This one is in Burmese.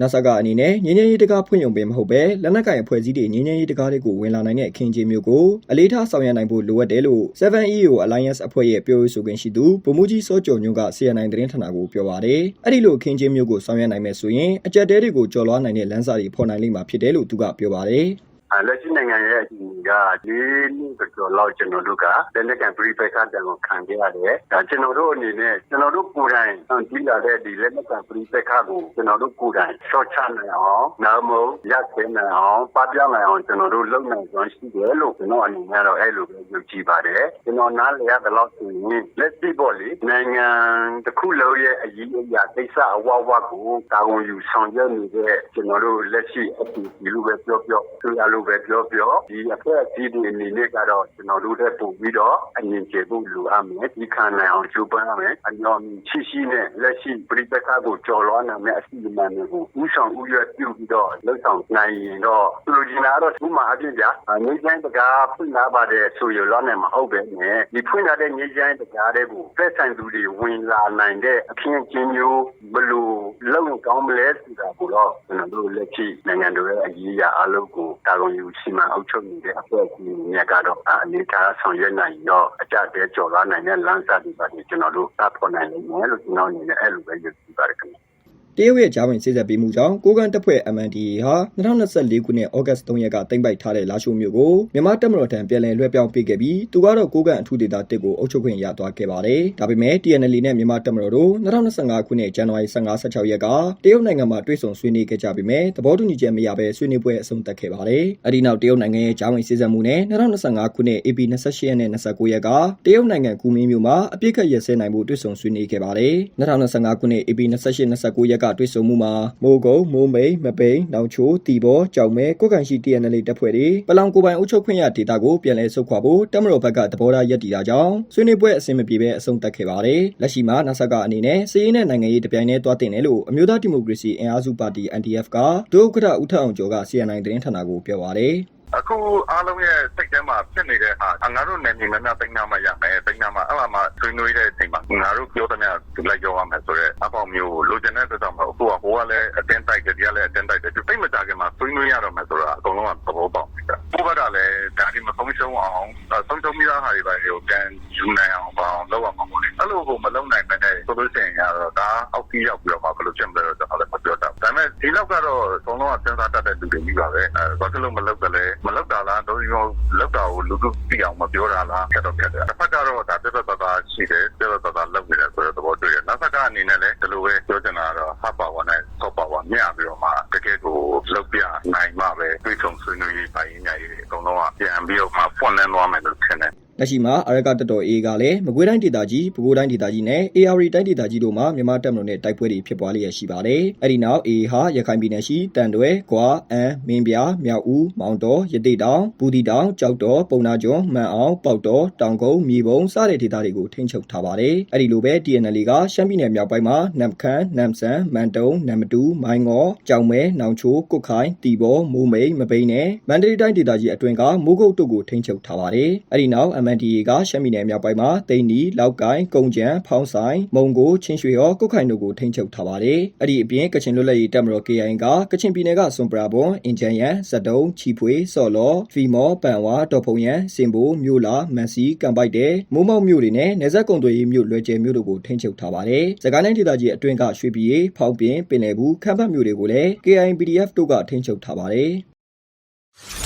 နာဆာကအနေနဲ့ငင်းငင်းရေးတကားဖွင့်ရုံပင်မဟုတ်ပဲလက်နက်ကင်အဖွဲ့အစည်းတွေငင်းငင်းရေးတကားတွေကိုဝင်လာနိုင်တဲ့အခင်းအကျင်းမျိုးကိုအလေးထားဆောင်ရွက်နိုင်ဖို့လိုအပ်တယ်လို့ 7EO Alliance အဖွဲ့ရဲ့ပြောရေးဆိုခွင့်ရှိသူဗိုလ်မှူးကြီးစောကျော်ညွန့်က CNN သတင်းဌာနကိုပြောပါတယ်။အဲ့ဒီလိုအခင်းအကျင်းမျိုးကိုဆောင်ရွက်နိုင်မယ်ဆိုရင်အကြက်တဲတွေကိုကျော်လွှားနိုင်တဲ့လမ်းစာတွေဖော်နိုင်လိမ့်မှာဖြစ်တယ်လို့သူကပြောပါတယ်။လက်ရှိနိုင်ငံရဲ့အခြေအနေကလေးနှစ်ကျော်လောက်ကျွန်တော်တို့ကလက်နက်ကန်ပြိပက္ခတန်ကိုခံခဲ့ရတယ်။ဒါကျွန်တော်တို့အနေနဲ့ကျွန်တော်တို့ကိုယ်တိုင် ကြီးလာတဲ့ဒီလက်နက်ကန်ပြိပက္ခကိုကျွန်တော်တို့ကိုယ်တိုင်ရှော့ချနိုင်အောင်နောက်မို့ရက်ခဲနိုင်အောင်ပပပြောင်းနိုင်အောင်ကျွန်တော်တို့လုပ်နိုင်စွမ်းရှိတယ်လို့ကျွန်တော်အနေနဲ့တော့အဲ့လိုပဲယုံကြည်ပါတယ်။ကျွန်တော်နားလည်ရတဲ့လောက်ဆိုရင်လက်ရှိပေါ်လေနိုင်ငံတစ်ခုလုံးရဲ့အရေးအရာကိစ္စအဝဝကိုတာဝန်ယူဆောင်ရွက်နေတဲ့ကျွန်တော်တို့လက်ရှိအတူဒီလိုပဲပြောပြောဆိုရလို့ပဲပြောပြောဒီအဖွဲ့အစည်းတွေအနေနဲ့ကတော့ကျွန်တော်တို့တဲ့ပို့ပြီးတော့အရင်ကျေဖို့လိုအပ်မယ်ဒီခံနိုင်အောင်ကြိုးပမ်းရမယ်အညောင်ရှိရှိနဲ့လက်ရှိပြည်ပခါကိုကြော်လွှားနိုင်မယ့်အစီအမံတွေကိုဥဆောင်ဥရွက်ပြုပြီးတော့လှုပ်ဆောင်နိုင်ရင်တော့သူတို့ကျင်လာတော့ဥမာအပြင်ပြငွေချိုင်းတကားဖွင့်လာပါတယ်ဆိုရလွှားနိုင်မှာဟုတ်ပဲနဲ့ဒီဖွင့်လာတဲ့ငွေချိုင်းတကားတွေကိုဖက်ဆိုင်သူတွေဝင်လာနိုင်တဲ့အခင်းအကျင်းမျိုးဘလို့လုံကောင်းမလဲဆိုတာကိုတော့ကျွန်တော်တို့လက်ရှိနိုင်ငံတော်ရဲ့အရေးအရာအလုပ်ကိုတာဝန်ယူစီမံအုပ်ချုပ်နေတဲ့အဖွဲ့အစည်းတွေကတော့အနေထားဆောင်ရွက်နိုင်တော့အကြတဲ့ကြော်လာနိုင်တဲ့လမ်းစာတွေပါကျွန်တော်တို့သတ်ဖော်နိုင်လိမ့်မယ်လို့ကျွန်တော်အနေနဲ့အဲ့လိုပဲယုံကြည်ပါ တယ်ခင်ဗျတရုတ်ရဲ့ဂျာဝင်စစ်ဆက်ပေးမှုကြောင့်ကိုကန်တပ်ဖွဲ့ MNDAA ဟာ2024ခုနှစ်ဩဂတ်3ရက်ကတင်ပိုက်ထားတဲ့လာရှိုးမြို့ကိုမြန်မာတပ်မတော်ထံပြန်လည်လွှဲပြောင်းပေးခဲ့ပြီးသူကတော့ကိုကန်အထူးဒေသတစ်ကိုအုပ်ချုပ်ခွင့်ရသွားခဲ့ပါတယ်။ဒါပေမဲ့ TNL နဲ့မြန်မာတပ်မတော်တို့2025ခုနှစ်ဇန်နဝါရီ15-16ရက်ကတရုတ်နိုင်ငံမှာတွေ့ဆုံဆွေးနွေးခဲ့ကြပေမဲ့သဘောတူညီချက်မရဘဲဆွေးနွေးပွဲအဆုံးသတ်ခဲ့ပါတယ်။အဲဒီနောက်တရုတ်နိုင်ငံရဲ့ဂျာဝင်စစ်ဆက်မှုနဲ့2025ခုနှစ် AP 28ရက်နဲ့29ရက်ကတရုတ်နိုင်ငံကူမင်းမြို့မှာအပြစ်ခတ်ရစဲနိုင်မှုတွေ့ဆုံဆွေးနွေးခဲ့ပါတယ်။2025ခုနှစ် AP 28-29ရက်ကတွေ့ဆုံမှုမှာမိုးကုံမိုးမိန်မပိန်နောင်ချိုတီဘောကြောင်မဲကိုကန်ရှိ TNL တပ်ဖွဲ့တွေပလောင်ကိုပိုင်အုပ်ချုပ်ခွင့်ရဒေသကိုပြန်လည်ဆုတ်ခွာဖို့တပ်မတော်ဘက်ကသဘောထားရည်တည်တာကြောင့်ဆွေးနွေးပွဲအဆင်မပြေဘဲအဆုံးသတ်ခဲ့ပါတယ်။လက်ရှိမှာနာဆာကအနေနဲ့စီးရင်တဲ့နိုင်ငံရေးတပြိုင်တည်းတွားတင်တယ်လို့အမျိုးသားဒီမိုကရေစီအင်အားစုပါတီ NDF ကဒုဥက္ကဋ္ဌဦးထအောင်ကျော်က CNN သတင်းဌာနကိုပြောပါတယ်။ အခုအားလုံးရဲ့စိတ်ထဲမှာဖြစ်နေတဲ့ဟာငါတို့နယ်မြေများများသိမ်းနာမှရမယ်သိမ်းနာမှအဲ့မှာမှဆွေးနွေးတဲ့အချိန်မှာငါတို့ပြောတဲ့များလိုက်ကြောရမယ်ဆိုတော့အပေါင်းမျိုးလိုချင်တဲ့အတွက်တော့အခုကဟိုကလည်းအတင်းတိုက်တယ်ဒီကလည်းအတင်းတိုက်တယ်သူသိမကြခင်မှာဆွေးနွေးရတော့မယ်ဆိုတာအကုန်လုံးကသဘောပေါက်တယ်ဘိုးဘက်ကလည်းဒါဒီမဆုံးရှုံးအောင်ဆုံးရှုံးပြီးသားဟာတွေပဲကိုကန်ယူနိုင်အောင်ပါအောင်လုပ်ရမှာမို့လေအဲ့လိုကိုမလုပ်နိုင်တဲ့ဆိုလို့ရှိရင်ကတော့ဒါအောက်ကြီးရောက်ပြီးတော့မှဘယ်လိုဖြစ်မလဲ လောက်ကတော့ အကုန်လုံးက စဉ်းစားတတ်တဲ့လူတွေကြီးပါပဲအဲဘာလို့ မလုပ်ကြလဲ မလုပ်တာလားတော့ရောလောက်တာကို လူလူသိအောင် မပြောတာလားဖြစ်တော့ဖြစ်တယ်တစ်ဖက်ကတော့ဒါပြတ်သက်သာရှိတယ် ပြတ်သက်သာလုပ်နေတယ်ဆိုတဲ့ သဘောတွေ့တယ်နောက်တစ်ခါအနေနဲ့လည်း ဒီလိုပဲ ပြောချင်တာကတော့ဟပ်ပါဝါနဲ့ဆော့ပါဝါမျှပြီးတော့မှ တကယ်ကို လုပ်ပြနိုင်မှပဲ တွေ့ဆုံဆွေးနွေးရေးပိုင်းညာရေးအကုန်လုံးက ပြန်ပြီးတော့မှဖွင့်လန်းသွားမယ်လို့ထင်တယ် လက်ရှိမှာအရကတတော် A ကလည်းမကွေးတိုင်းဒေသကြီးပဲခူးတိုင်းဒေသကြီးနဲ့ AR တိုင်းဒေသကြီးတို့မှာမြန်မာတပ်မတော်နဲ့တိုက်ပွဲတွေဖြစ်ပွားလျက်ရှိပါတယ်။အဲဒီနောက် A ဟာရခိုင်ပြည်နယ်ရှိတန်တွဲ၊ကွာအန်မင်းပြမြောက်ဦးမောင်တော်ရတိတောင်ဘူးတီတောင်ကြောက်တော်ပုံနာကျွန်းမှန်အောင်ပေါက်တော်တောင်ကုန်းမြေပုံစတဲ့ဒေသတွေကိုထိန်းချုပ်ထားပါတယ်။အဲဒီလိုပဲ TNL ကရှမ်းပြည်နယ်မြောက်ပိုင်းမှာနမ်ခမ်းနမ်ဆန်မန်တုံနမ်မတူမိုင်းငေါကြောင်မဲနောင်ချိုကုတ်ခိုင်တီဘောမိုးမိန်မပိန်းနဲ့မန္တလေးတိုင်းဒေသကြီးအတွင်းကမိုးကုတ်တို့ကိုထိန်းချုပ်ထားပါတယ်။အဲဒီနောက် MNDAA ကရှမ်းပြည်နယ်မြောက်ပိုင်းမှာတိန်နီလောက်ကိုင်းကုံကြံဖောင်းဆိုင်မုံကိုချင်းရွှေရောကုတ်ခိုင်တို့ကိုထိန်းချုပ်ထားပါတယ်။အဲ့ဒီအပြင်ကချင်လွတ်လပ်ရေးတပ်မတော် KIA ကကချင်ပြည်နယ်ကစွန်ပရာဘွန်အင်ဂျန်ယန်စတုံးချီဖွေစော်လော်ဖီမောပန်ဝါတော်ဖုံရန်စင်ဘိုမြို့လာမန်စီကံပိုက်တဲ့မိုးမောက်မြို့တွေနဲ့နေဆက်ကုံတွေမြို့လွယ်ကျဲမြို့တို့ကိုထိန်းချုပ်ထားပါတယ်။စကိုင်းတိုင်းဒေသကြီးအတွင်းကရွှေပြည်ဖောက်ပင်ပင်လယ်ဘူးခမ်းပတ်မြို့တွေကိုလည်း KIA PDF တို့ကထိန်းချုပ်ထားပါတယ်။